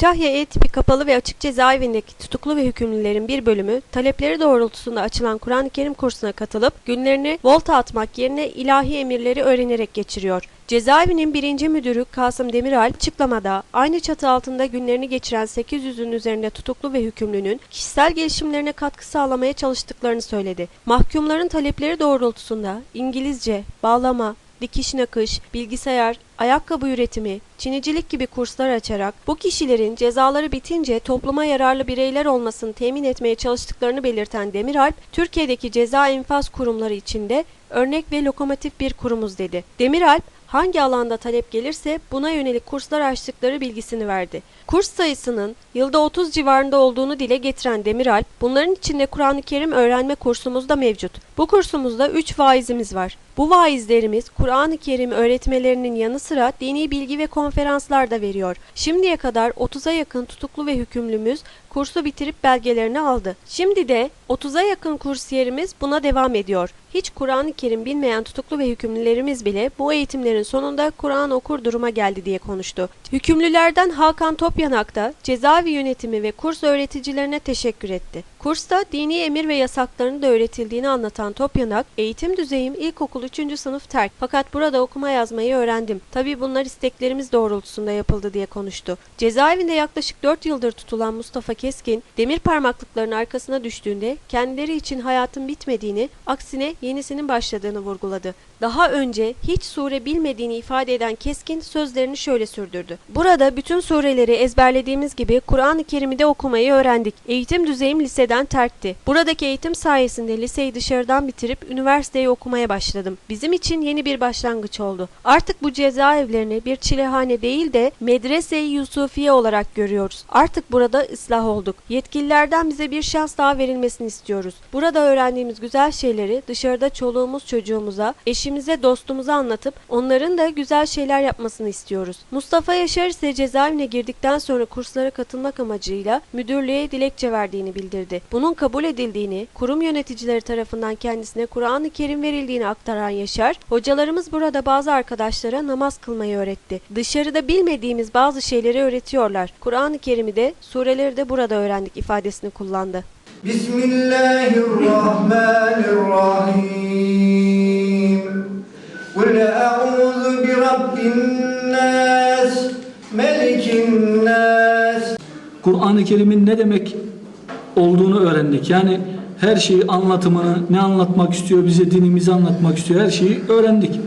Kütahya E tipi kapalı ve açık cezaevindeki tutuklu ve hükümlülerin bir bölümü talepleri doğrultusunda açılan Kur'an-ı Kerim kursuna katılıp günlerini volta atmak yerine ilahi emirleri öğrenerek geçiriyor. Cezaevinin birinci müdürü Kasım Demiral açıklamada aynı çatı altında günlerini geçiren 800'ün üzerinde tutuklu ve hükümlünün kişisel gelişimlerine katkı sağlamaya çalıştıklarını söyledi. Mahkumların talepleri doğrultusunda İngilizce, bağlama, dikiş nakış, bilgisayar, ayakkabı üretimi, çinicilik gibi kurslar açarak bu kişilerin cezaları bitince topluma yararlı bireyler olmasını temin etmeye çalıştıklarını belirten Demiralp, Türkiye'deki ceza infaz kurumları içinde örnek ve lokomotif bir kurumuz dedi. Demiralp, hangi alanda talep gelirse buna yönelik kurslar açtıkları bilgisini verdi. Kurs sayısının yılda 30 civarında olduğunu dile getiren Demiralp, bunların içinde Kur'an-ı Kerim öğrenme kursumuz da mevcut. Bu kursumuzda 3 vaizimiz var. Bu vaizlerimiz Kur'an-ı Kerim öğretmelerinin yanı sıra dini bilgi ve konferanslar da veriyor. Şimdiye kadar 30'a yakın tutuklu ve hükümlümüz kursu bitirip belgelerini aldı. Şimdi de 30'a yakın kursiyerimiz buna devam ediyor. Hiç Kur'an-ı Kerim bilmeyen tutuklu ve hükümlülerimiz bile bu eğitimlerin sonunda Kur'an okur duruma geldi diye konuştu. Hükümlülerden Hakan Topyanak da cezaevi yönetimi ve kurs öğreticilerine teşekkür etti. Kursta dini emir ve yasaklarını da öğretildiğini anlatan Topyanak, eğitim düzeyim ilkokul 3. sınıf terk fakat burada okuma yazmayı öğrendim. Tabii bunlar isteklerimiz doğrultusunda yapıldı diye konuştu. Cezaevinde yaklaşık 4 yıldır tutulan Mustafa Keskin, demir parmaklıkların arkasına düştüğünde kendileri için hayatın bitmediğini, aksine yenisinin başladığını vurguladı. Daha önce hiç sure bilmediğini ifade eden Keskin sözlerini şöyle sürdürdü. Burada bütün sureleri ezberlediğimiz gibi Kur'an-ı Kerim'i de okumayı öğrendik. Eğitim düzeyim liseden terkti. Buradaki eğitim sayesinde liseyi dışarıdan bitirip üniversiteyi okumaya başladım. Bizim için yeni bir başlangıç oldu. Artık bu cezaevlerini bir çilehane değil de medrese-i Yusufiye olarak görüyoruz. Artık burada ıslah olduk. Yetkililerden bize bir şans daha verilmesini istiyoruz. Burada öğrendiğimiz güzel şeyleri dışarıda çoluğumuz çocuğumuza, kardeşimize, dostumuza anlatıp onların da güzel şeyler yapmasını istiyoruz. Mustafa Yaşar ise cezaevine girdikten sonra kurslara katılmak amacıyla müdürlüğe dilekçe verdiğini bildirdi. Bunun kabul edildiğini, kurum yöneticileri tarafından kendisine Kur'an-ı Kerim verildiğini aktaran Yaşar, hocalarımız burada bazı arkadaşlara namaz kılmayı öğretti. Dışarıda bilmediğimiz bazı şeyleri öğretiyorlar. Kur'an-ı Kerim'i de, sureleri de burada öğrendik ifadesini kullandı. Bismillahirrahmanirrahim. الناس ملك الناس Kur'an-ı Kerim'in ne demek olduğunu öğrendik. Yani her şeyi anlatımını, ne anlatmak istiyor, bize dinimizi anlatmak istiyor, her şeyi öğrendik.